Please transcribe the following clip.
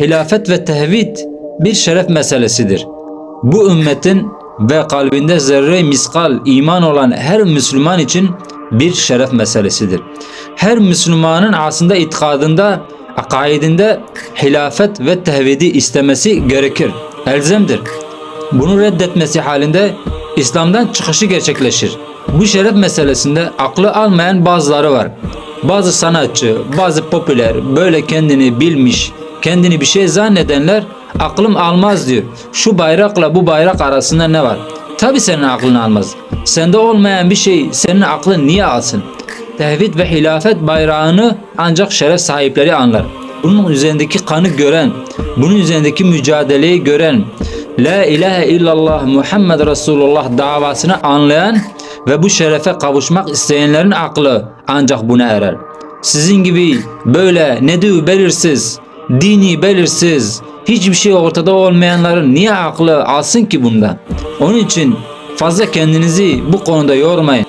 hilafet ve tevhid bir şeref meselesidir. Bu ümmetin ve kalbinde zerre miskal iman olan her Müslüman için bir şeref meselesidir. Her Müslümanın aslında itikadında, akaidinde hilafet ve tevhidi istemesi gerekir. Elzemdir. Bunu reddetmesi halinde İslam'dan çıkışı gerçekleşir. Bu şeref meselesinde aklı almayan bazıları var. Bazı sanatçı, bazı popüler, böyle kendini bilmiş, kendini bir şey zannedenler aklım almaz diyor. Şu bayrakla bu bayrak arasında ne var? Tabi senin aklın almaz. Sende olmayan bir şey senin aklın niye alsın? Tevhid ve hilafet bayrağını ancak şeref sahipleri anlar. Bunun üzerindeki kanı gören, bunun üzerindeki mücadeleyi gören, La ilahe illallah Muhammed Resulullah davasını anlayan ve bu şerefe kavuşmak isteyenlerin aklı ancak buna erer. Sizin gibi böyle ne diyor belirsiz, dini belirsiz, hiçbir şey ortada olmayanların niye aklı alsın ki bundan? Onun için fazla kendinizi bu konuda yormayın.